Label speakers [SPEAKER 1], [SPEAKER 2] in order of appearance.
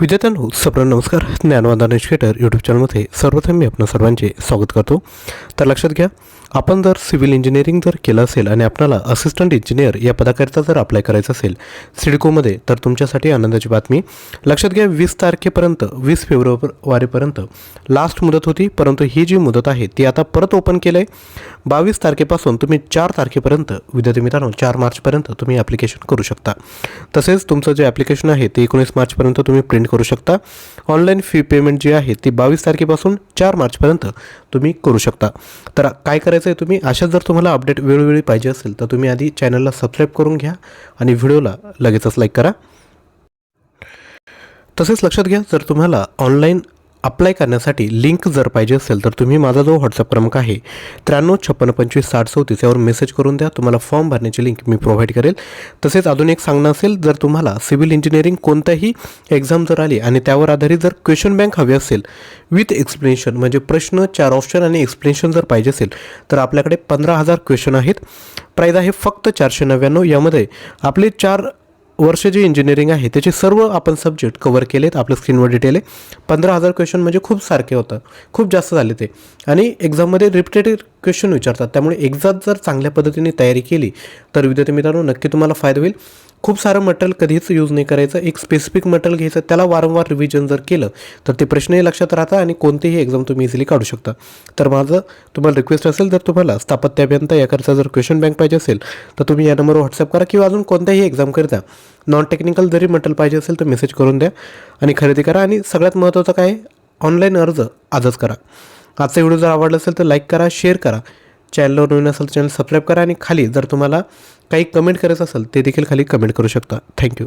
[SPEAKER 1] विद्यार्थ्यांनो सर्वांना नमस्कार. ज्ञानवादान एज्युकेटर यूट्यूब चॅनलमध्ये सर्वप्रथम मी आपण सर्वांचे स्वागत करतो. तर लक्षात घ्या आपण जर सिव्हिल इंजिनिअरिंग जर केलं असेल आणि आपल्याला असिस्टंट इंजिनियर या पदाकरिता जर अप्लाय करायचं असेल सिडकोमध्ये तर तुमच्यासाठी आनंदाची बातमी. लक्षात घ्या वीस तारखेपर्यंत वीस फेब्रुवारीपर्यंत लास्ट मुदत होती परंतु ही जी मुदत आहे ती आता परत ओपन केलं आहे बावीस तारखेपासून तुम्ही चार तारखेपर्यंत विद्यार्थी मित्रांनो चार मार्चपर्यंत तुम्ही ॲप्लिकेशन करू शकता. तसेच तुमचं जे ॲप्लिकेशन आहे ते एकोणीस मार्चपर्यंत तुम्ही प्रिंट करू शकता. ऑनलाईन फी पेमेंट जी आहे ती बावीस तारखेपासून चार मार्चपर्यंत तुम्ही करू शकता. तर काय करायचं आहे तुम्ही? अशा जर तुम्हाला अपडेट वेळोवेळी पाहिजे असेल तर तुम्ही आधी चॅनलला सबस्क्राईब करून घ्या आणि व्हिडिओला लगेचच लाईक करा. तसेच लक्षात घ्या जर तुम्हाला ऑनलाईन अप्लाय करण्यासाठी लिंक जर पाहिजे असेल तर तुम्ही माझा जो व्हॉट्सअप क्रमांक आहे. त्र्याण्णव छप्पन्न पंचवीस साठ चौतीस यावर मेसेज करून द्या. तुम्हाला फॉर्म भरण्याची लिंक मी प्रोव्हाइड करेल. तसेच अजून एक सांगणं असेल जर तुम्हाला सिव्हिल इंजिनिअरिंग कोणत्याही एक्झाम जर आली आणि त्यावर आधारित जर क्वेश्चन बँक हवी असेल विथ एक्सप्लेनेशन म्हणजे प्रश्न चार ऑप्शन आणि एक्सप्लेनेशन जर पाहिजे असेल तर आपल्याकडे पंधरा हजार क्वेश्चन आहेत. प्राईज आहे फक्त चारशे नव्याण्णव. यामध्ये आपले चार वर्ष जे इंजिनिअरिंग आहे त्याचे सर्व आपण सब्जेक्ट कवर केलेत आपल्या स्क्रीनवर डिटेल आहे. पंधरा हजार क्वेश्चन म्हणजे खूप सारखे होतं. खूप जास्त झाले ते. आणि एक्झाममध्ये रिपिटेटेड क्वेश्चन विचारतात. त्यामुळे एक्झाम जर चांगल्या पद्धतीने तयारी केली तर विद्यार्थी मित्रांनो नक्की तुम्हाला फायदा होईल. खूप सारं मटेरियल कधीच यूज नाही करायचं. एक स्पेसिफिक मटेरियल घ्यायचं त्याला वारंवार रिव्हिजन जर केलं तर ते प्रश्नही लक्षात राहतात आणि कोणतेही एक्झाम तुम्ही इझिली काढू शकता. तर माझं तुम्हाला रिक्वेस्ट असेल जर तुम्हाला स्थापत्य अभियंता याकरता जर क्वेश्चन बँक पाहिजे असेल तर तुम्ही या नंबरवर व्हॉट्सअप करा किंवा अजून कोणत्याही एक्झामकरिता नॉन टेक्निकल जरी मटेरियल पाहिजे असेल तर मेसेज करून द्या आणि खरेदी करा. आणि सगळ्यात महत्त्वाचं काय? ऑनलाईन अर्ज आजच करा. आजचा व्हिडिओ जर आवडला असेल तर लाईक करा शेअर करा. चॅनलवर नवीन असेल तर चॅनल सबस्क्राईब करा. आणि खाली जर तुम्हाला काही कमेंट करायचं असेल ते देखील खाली कमेंट करू शकता. थँक्यू